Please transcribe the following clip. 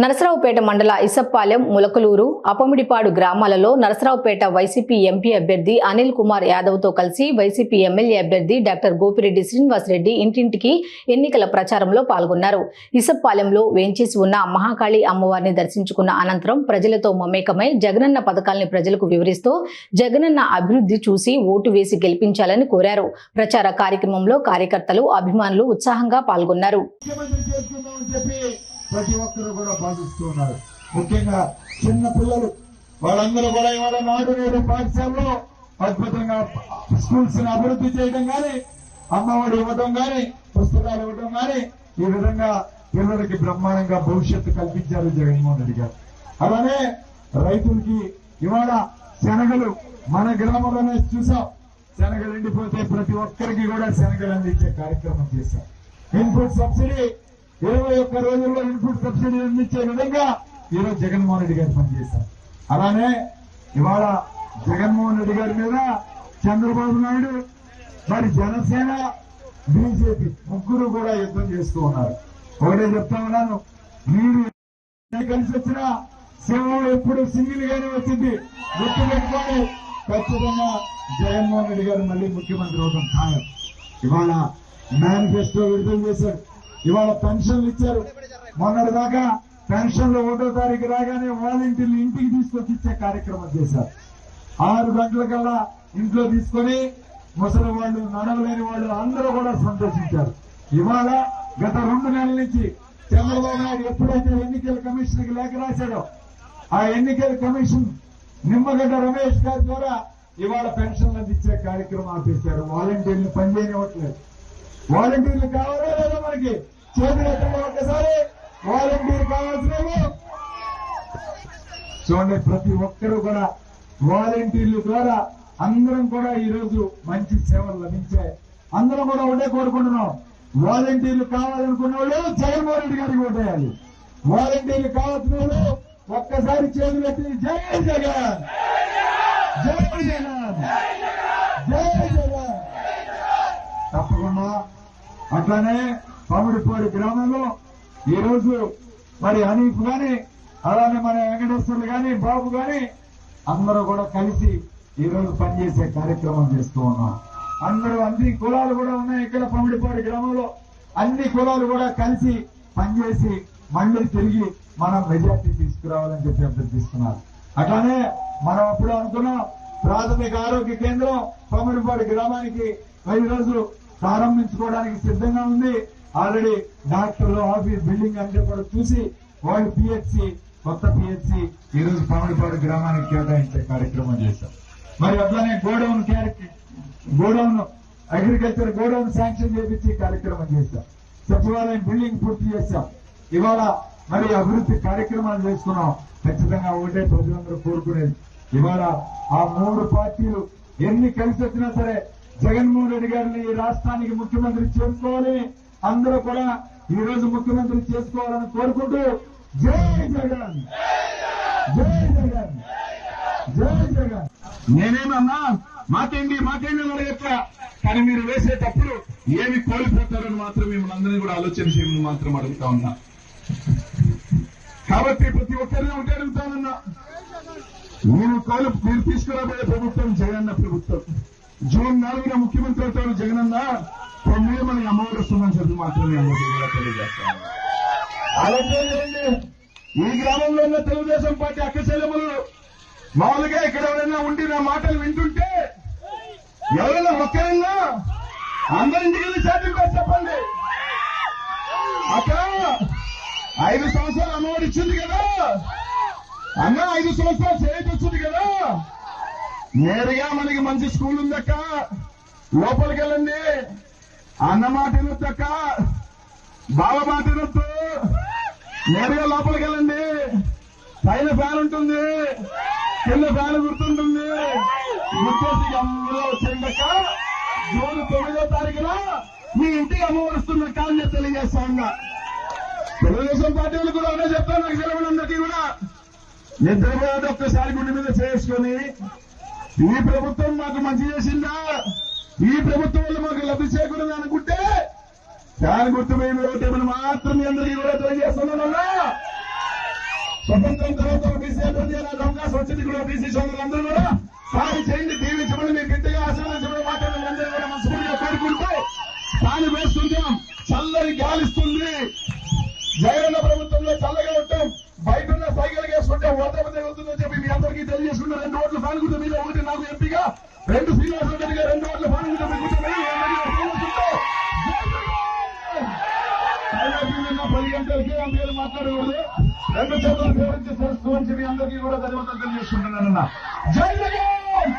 నరసరావుపేట మండల ఇసప్పాలెం ములకలూరు అపమిడిపాడు గ్రామాలలో Narasaraopet YCP MP అభ్యర్థి అనిల్ కుమార్ యాదవ్తో కలిసి వైసీపీ ఎమ్మెల్యే అభ్యర్థి డాక్టర్ గోపిరెడ్డి శ్రీనివాసరెడ్డి ఇంటింటికి ఎన్నికల ప్రచారంలో పాల్గొన్నారు. ఇసప్పాలెంలో వేంచేసి ఉన్న మహాకాళి అమ్మవారిని దర్శించుకున్న అనంతరం ప్రజలతో మమేకమై జగనన్న పథకాల్ని ప్రజలకు వివరిస్తూ జగనన్న అభివృద్ధి చూసి ఓటు వేసి గెలిపించాలని కోరారు. ప్రచార కార్యక్రమంలో కార్యకర్తలు అభిమానులు ఉత్సాహంగా పాల్గొన్నారు. ప్రతి ఒక్కరు కూడా బాధిస్తున్నారు ముఖ్యంగా చిన్న పిల్లలు వాళ్ళందరూ కూడా ఇవాళ నాడు నేడు పాఠశాలలో అద్భుతంగా స్కూల్స్ని అభివృద్ధి చేయడం గాని అమ్మఒడి ఇవ్వడం గాని పుస్తకాలు ఇవ్వడం గాని ఈ విధంగా పిల్లలకి బ్రహ్మాండంగా భవిష్యత్తు కల్పించారు జగన్మోహన్ రెడ్డి గారు. అలానే రైతులకి ఇవాళ శనగలు మన గ్రామంలోనే చూసాం. శనగలు ఎండిపోతే ప్రతి ఒక్కరికి కూడా శనగలు అందించే కార్యక్రమం చేశాం. ఇన్పుట్ సబ్సిడీ ఇరవై ఒక్క రోజుల్లో ఇన్పుట్ సబ్సిడీ అందించే విధంగా ఈరోజు జగన్మోహన్ రెడ్డి గారు పనిచేశారు. అలానే ఇవాళ జగన్మోహన్ రెడ్డి గారి మీద చంద్రబాబు నాయుడు మరి జనసేన బీజేపీ ముగ్గురు కూడా యుద్ధం చేస్తూ ఉన్నారు. ఒకటే చెప్తా ఉన్నాను మీరు కలిసి వచ్చిన సింహం ఎప్పుడు సింగిల్ గానే వచ్చింది. గుర్తు పెట్టుకోండి ఖచ్చితంగా జగన్మోహన్ రెడ్డి గారు మళ్ళీ ముఖ్యమంత్రి అవడం ఖాయం. ఇవాళ మేనిఫెస్టో విడుదల చేశారు ఇవాళ పెన్షన్లు ఇచ్చారు. మొన్నటి దాకా పెన్షన్లు ఒకటో తారీఖు రాగానే వాలంటీర్లు ఇంటికి తీసుకొచ్చి ఇచ్చే కార్యక్రమం చేశారు. ఆరు గంటలకల్లా ఇంట్లో తీసుకొని ముసలి వాళ్ళు నడవలేని వాళ్ళు అందరూ కూడా సంతోషించారు. ఇవాళ గత రెండు నెలల నుంచి చంద్రబాబు నాయుడు ఎప్పుడైతే ఎన్నికల కమిషన్కి లేఖ రాశాడో ఆ ఎన్నికల కమిషన్ నిమ్మగడ్డ రమేష్ గారి ద్వారా ఇవాళ పెన్షన్లు అందించే కార్యక్రమం ఆపేశారు వాలంటీర్లు పనిచేయనివ్వట్లేదు. వాలంటీర్లు కావాలా వారికి మనకి చేతులు ఒక్కసారి వాలంటీర్ కావాల్సినవి చూడండి ప్రతి ఒక్కరూ కూడా వాలంటీర్లు ద్వారా అందరం కూడా ఈ రోజు మంచి సేవలు లభించాయి అందరం కూడా ఒకటే కోరుకుంటున్నాం. వాలంటీర్లు కావాలనుకున్న వాళ్ళు జగన్మోహన్ రెడ్డి గారికి ఓటేయాలి వాలంటీర్లు కావాల్సిన వాళ్ళు ఒక్కసారి చేతులు ఎత్తి జై జగన్! జై జగన్! జై జగన్! తప్పకుండా అట్లానే పాముడిపాడు గ్రామంలో ఈ రోజు మరి హనీఫ్ గాని అలానే మన వెంకటేశ్వర్లు గాని బాబు గాని అందరూ కూడా కలిసి ఈ రోజు పనిచేసే కార్యక్రమం చేస్తూ ఉన్నాం. అందరూ అన్ని కులాలు కూడా ఉన్నాయి ఇక్కడ పమిడిపాడు గ్రామంలో. అన్ని కులాలు కూడా కలిసి పనిచేసి మళ్ళీ తిరిగి మనం మెజార్టీ తీసుకురావాలని చెప్పి అభ్యర్థిస్తున్నారు. అట్లానే మనం అప్పుడు అనుకున్నాం ప్రాథమిక ఆరోగ్య కేంద్రం పమిడిపాడు గ్రామానికి ఈ రోజులు ప్రారంభించుకోవడానికి సిద్ధంగా ఉంది. ఆల్రెడీ డాక్టర్లు ఆఫీస్ బిల్డింగ్ అంటే కూడా చూసి వాళ్ళు పిహెచ్సి కొత్త పిహెచ్సి ఈ రోజు పమిడిపాడు గ్రామానికి కేటాయించే కార్యక్రమం చేశాం. మరి అట్లానే godown godown agriculture godown sanction చేపించి కార్యక్రమం చేశాం. సచివాలయం బిల్డింగ్ పూర్తి చేశాం. ఇవాళ మరి అభివృద్ధి కార్యక్రమాలు చేసుకున్నాం ఖచ్చితంగా ఒకటే ప్రజలందరూ కోరుకునేది. ఇవాళ ఆ మూడు పార్టీలు ఎన్ని కలిసి వచ్చినా సరే జగన్మోహన్ రెడ్డి గారిని ఈ రాష్ట్రానికి ముఖ్యమంత్రి చేసుకోవాలి అందరూ కూడా ఈ రోజు ముఖ్యమంత్రి చేసుకోవాలని కోరుకుంటూ జై జగన్. జై జగన్. జై జగన్. నేనేమన్నా మాకేంటి మాకేంటి అని అడగట్లా కానీ మీరు వేసేటప్పుడు ఏమి కోల్పోతారని మాత్రం మిమ్మల్ని అందరినీ కూడా ఆలోచన చేయమని మాత్రం అడుగుతా ఉన్నా. కాబట్టి ప్రతి ఒక్కరిని ఒకటి అడుగుతానన్నా మీరు కాలు మీరు తీసుకురాబోయే ప్రభుత్వం జగనన్న ప్రభుత్వం. జూన్ నాలుగున ముఖ్యమంత్రి అవుతారు జగనన్న తొమ్మిది మనకి అమౌంట్ వస్తుందని చెప్పి మాత్రమే తెలియజేస్తాను. ఈ గ్రామంలో ఉన్న తెలుగుదేశం పార్టీ అక్కశైలములు మామూలుగా ఇక్కడ ఎవరైనా ఉండి నా మాటలు వింటుంటే ఎవరైనా ఒక్కరైనా అందరింటికి వెళ్ళి సాటింపేసి చెప్పండి. అక్క ఐదు సంవత్సరాలు అమ్మఒడి ఇచ్చింది కదా. అన్న ఐదు సంవత్సరాలు చేయటి వచ్చింది కదా. నేరుగా మనకి మంచి స్కూల్ ఉందక్క. లోపలికి వెళ్ళండి. అన్న మాట వినొద్దక్క బావ మాట వినొద్దు నేరుగా లోపలికి వెళ్ళండి. పైన ఫ్యాన్ ఉంటుంది. కింద ఫ్యాన్ గుర్తుంటుంది. గుర్తేసి అమ్మలో వచ్చిందక్క జూన్ తొమ్మిదో తారీఖున మీ ఇంటికి అమ్మ వస్తుందక్క నేను తెలియజేస్తా ఉన్నా తెలుగుదేశం పార్టీ వాళ్ళు కూడా అదే చెప్తాను నాకు సెలవులందరికీ కూడా. నిద్రపోయేది ఒక్కసారి గుండె మీద చేసుకొని ఈ ప్రభుత్వం మాకు మంచి చేసిందా? ఈ ప్రభుత్వం వల్ల మాకు లబ్ధి చేకూడదు అనుకుంటే దాని గుర్తు మేము ఓటేమని మాత్రం మీ అందరికీ కూడా తెలియజేస్తున్నానన్నా స్వతంత్రం తర్వాత బీసీ అభివృద్ధి అనేది అవకాశం వచ్చింది కూడా బీసీ సోదరులందరూ కూడా. సాయం చేయండి దీవించమని మీ బిడ్డగా ఆశీర్వదించమని మాట్లాడిన అందరూ కూడా మనస్ఫూర్తిగా కోరుకుంటూ తాను వేస్తుంటాం చల్లని గాలిస్తుంది. జగనన్న ప్రభుత్వంలో చల్లగా ఉంటాం. బయట ఉన్న సైకిల్ వేసుకుంటే జరుగుతుందని చెప్పి మీ అందరికీ తెలియజేసుకున్న రెండు ఓట్ల సానుకూల మీద ఒకటి నాకు ఎంపీగా రెండు శ్రీనివాస రెండు ఓట్ల సానుకూల మీ అందరికీ పది గంటలకి మాట్లాడకూడదు. రెండు చేతులు వివరించి చెప్పి అందరికీ కూడా ధన్యవాదాలు తెలియజేసుకుంటున్నానన్న జై జగన్!